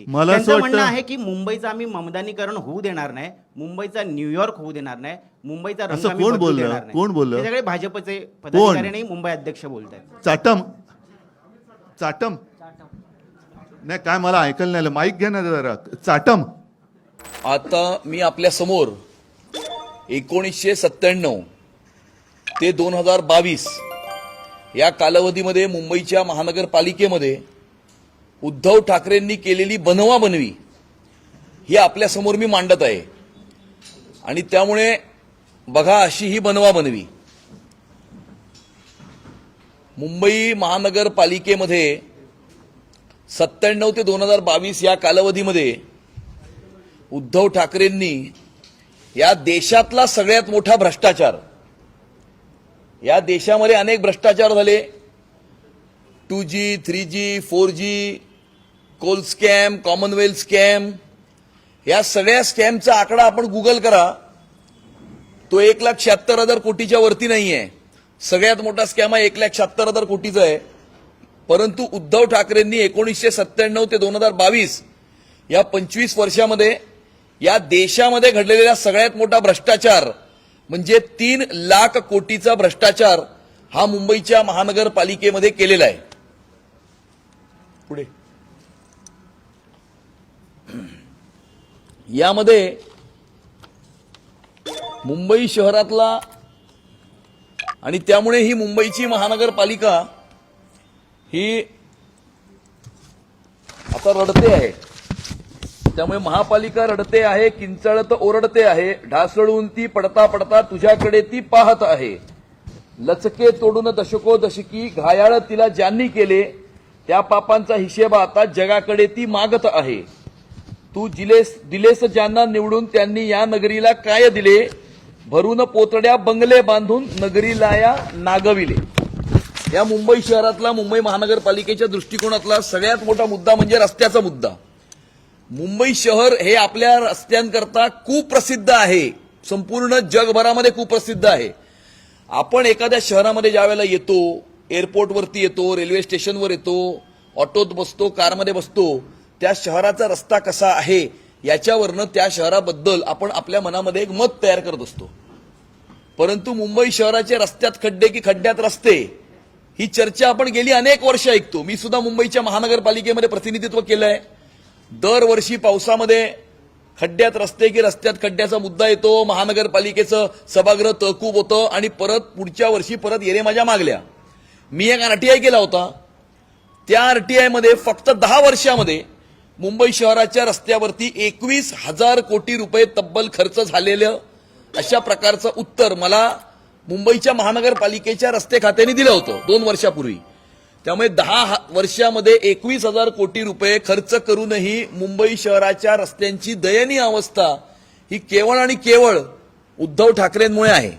मला असं त्यांचं म्हणणं आहे की मुंबईचं आम्ही ममदानीकरण होऊ देणार नाही मुंबईचा न्यूयॉर्क होऊ देणार नाही मुंबईचा असं कोण बोललं? नाही. कोण बोललं? हे सगळे भाजपचे पदाधिकारी आणि मुंबई अध्यक्ष बोलत आहेत चाटम चाटम नाही काय मला ऐकायला नाही माईक घ्या ना जरा चाटम आता मी आपल्यासमोर एकोणीसशे सत्त्याण्णव ते दोन हजार बावीस या कालावधीमध्ये मुंबईच्या महानगरपालिकेमध्ये उद्धव ठाकरेंनी केलेली बनवा बनवी ही आपल्यासमोर मी मांडत आहे. आणि त्यामुळे बघा अशी ही बनवा बनवी. मुंबई महानगरपालिकेमध्ये सत्त्याण्णव ते दोन हजार बावीस या कालावधीमध्ये उद्धव ठाकरेंनी या देशातला सगळ्यात मोठा भ्रष्टाचार या देशामध्ये अनेक भ्रष्टाचार झाले. Two G three G four G coal scam commonwealth scam या सगळ्या स्कॅमचा आकडा आपण गुगल करा. तो एक लाख शहात्तर हजार कोटीच्या वरती नाही आहे सगळ्यात मोठा स्कॅम हा एक लाख शहात्तर हजार कोटीचा आहे. परंतु उद्धव ठाकरेंनी एकोणीसशे सत्त्याण्णव ते दोन हजार बावीस या पंचवीस वर्षामध्ये या देशामध्ये घडलेला सगळ्यात मोठा भ्रष्टाचार म्हणजे तीन लाख कोटीचा भ्रष्टाचार हा मुंबईच्या महानगरपालिकेमध्ये केलेला आहे. पुढे. यामध्ये मुंबई शहरातला आणि त्यामुळे ही मुंबईची महानगरपालिका ही आता रडते आहे. त्यामुळे महापालिका रडते आहे किंचळत ओरडते आहे ढासळून ती पडता पडता तुझ्याकडे ती पाहत आहे. लचके तोडून दशको दशकी घायाळ तिला ज्यांनी केले त्या पापांचा हिशेब आता जगाकडे ती मागत आहे. तू जिलेस दिलेस ज्यांना निवडून त्यांनी या नगरीला काय दिले? भरून पोतड्या बंगले बांधून नगरीला या नागविले. या मुंबई शहरातला मुंबई महानगरपालिकेच्या दृष्टिकोनातला सगळ्यात मोठा मुद्दा म्हणजे रस्त्याचा मुद्दा. मुंबई शहर हे आपल्या रस्त्यांकरता कुप्रसिद्ध आहे. संपूर्ण जगभरामध्ये कुप्रसिद्ध आहे. आपण एखाद्या शहरामध्ये ज्या वेळेला येतो एअरपोर्टवरती येतो रेल्वे स्टेशनवर येतो ऑटोत बसतो कारमध्ये बसतो त्या शहराचा रस्ता कसा आहे याच्यावरनं त्या शहराबद्दल आपण आपल्या मनामध्ये एक मत तयार करत असतो. परंतु मुंबई शहराचे रस्त्यात खड्डे की खड्ड्यात रस्ते ही चर्चा आपण गेली अनेक वर्ष ऐकतो. मी सुद्धा मुंबईच्या महानगरपालिकेमध्ये प्रतिनिधित्व केलं आहे दरवर्षी पावसामध्ये खड्ड्यात रस्ते की रस्त्यात खड्ड्याचा मुद्दा येतो महानगरपालिकेचं सभागृह तहकूब होतं आणि परत पुढच्या वर्षी परत येणे माझ्या मागल्या. मी एक आरटीआय केला होता. त्या आर टी आयमध्ये फक्त दहा वर्षामध्ये मुंबई शहराच्या रस्त्यावरती एकवीस हजार कोटी रुपये तब्बल खर्च झालेलं अशा प्रकारचं उत्तर मला मुंबईच्या महानगरपालिकेच्या रस्ते खात्याने दिलं होतं दोन वर्षापूर्वी. त्यामुळे दहा वर्षामध्ये एकवीस हजार कोटी रुपये खर्च करूनही मुंबई शहराच्या रस्त्यांची दयनीय अवस्था ही केवळ आणि केवळ उद्धव ठाकरेंमुळे आहे.